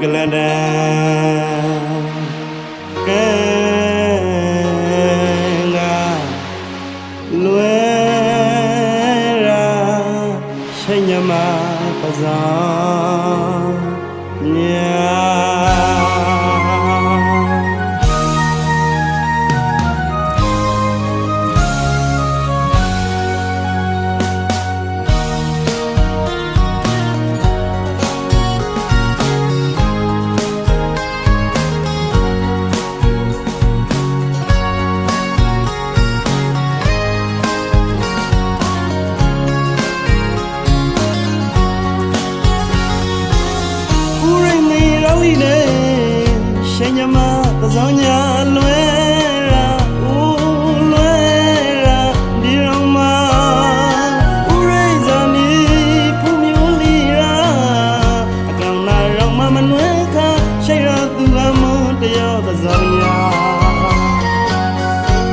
ကလန်ဒန်ကဲငါလွယ်ရာရှိညမပဇာညာ သစောညာလွယ်ရာဦးလွယ်ရာဒီရောမဦးရိဇာနီဖူမျိုးလီရာအကောင်နာရောမမနွယ်ခရှိရသူကမွန်တယောသစောညာ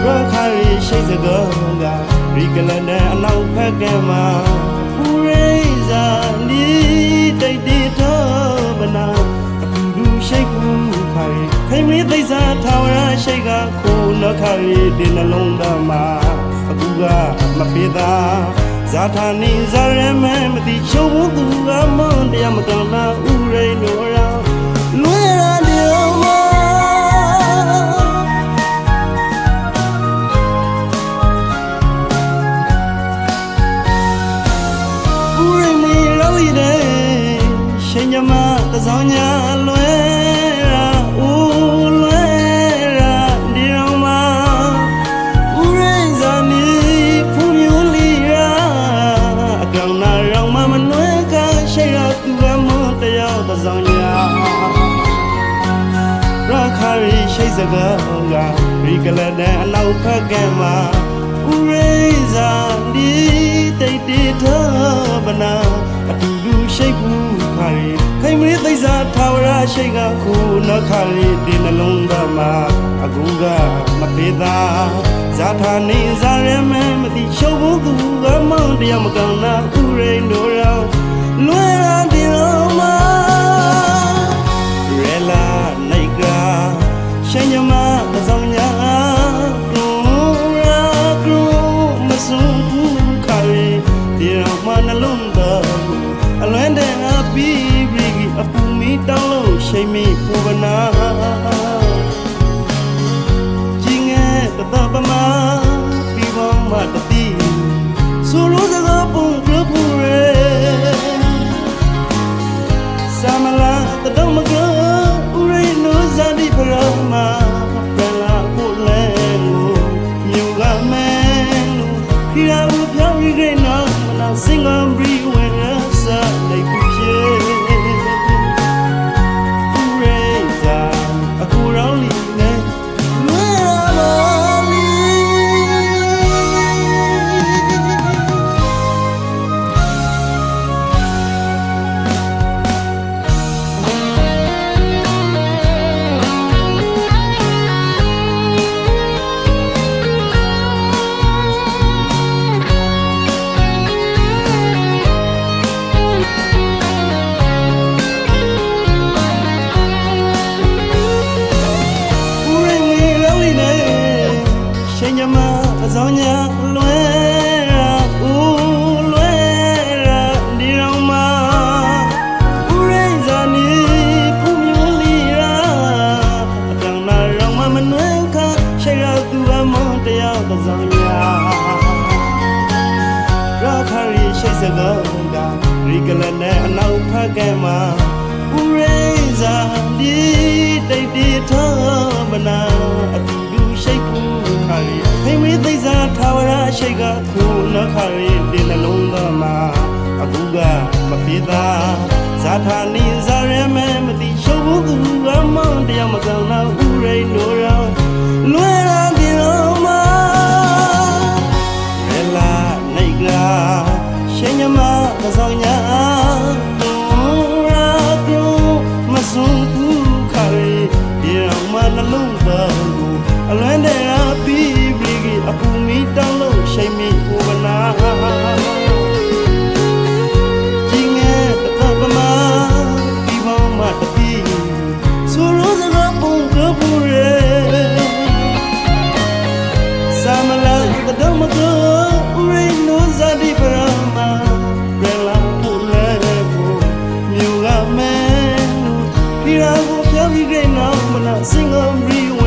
ရခါရီရှိစကောကရီကလန်နဲ့အနောက်ဖက်ကမှာဦးရိဇာနီတိတ်တီတော့မနာအကူဒူ ရှိတ်ကူခါရီခိမင်းသိစာထာဝရရှိတ်ကခိုးနှခါရီဒီနှလုံးသားမှာအကူကမပေးသာဇာထာနီဇာရမဲမတိချုံဘူးသူကမွန်တရားမကန်လာဥရိန်တို့ရာ ညမသစောင်းညာလွယ်ရာဦးလွယ်ရာဒီရောင်မဦးရင်းဇာနီဖူမျိုးလီရာအကောင်နာရောင်မမနွယ်ကရှိရသူကမွန်တယောက်သစောင်းညာရခါရီရှိစကားကရီကလတဲ့အနောက်ဖက်ကမှာဦးရင်းဇာနီတိတ်တီတော့မနာအတူတူရှိဘူးခါရီခိ မရီသိစာထာဝရရှိကခုနခါရီဒီနှလုံးသားမှာအကူကမပေးသာဇာထာနေဇာရမဲမတိရှုပ်ဘူးသူကမောင်တရားမကန်နာဥရိန်တို့ရော ရှိမီ ညမအစောင်းညာလွယ်ရာဦးလွယ်ရာဒီရောင်မဦးရင်းဇာနီဖူမျိုးလီရာအတန်နာရောင်မမနွယ်ခရှိရသူအမွန်တယောက်သစောင်းညာရခရီရှိစကားကရီကလနဲ့အနောက်ဖက်ကမှာဦးရင်းဇာနီတိတ်တီထောမနာအတူ ကခုနခါရီဒီနှလုံးသားမှာအခုကမပြေသာဇာထာနီဇာရမဲမတိရှုပ်ဘူးသူကမောင်တရားမကောင်တော့ဥရိန်တို့ရောလွယ်ရာဒီရောမှာရဲလာနိုင်ကလာရှင်ညမသစောင်းညာတူရာကရူမစုံဘူးခါရီဒီအောင်မနှလုံးသားကိုအလွမ်းတဲ့အပီးပလီကအပူမီတောင်း every day now when I sing a real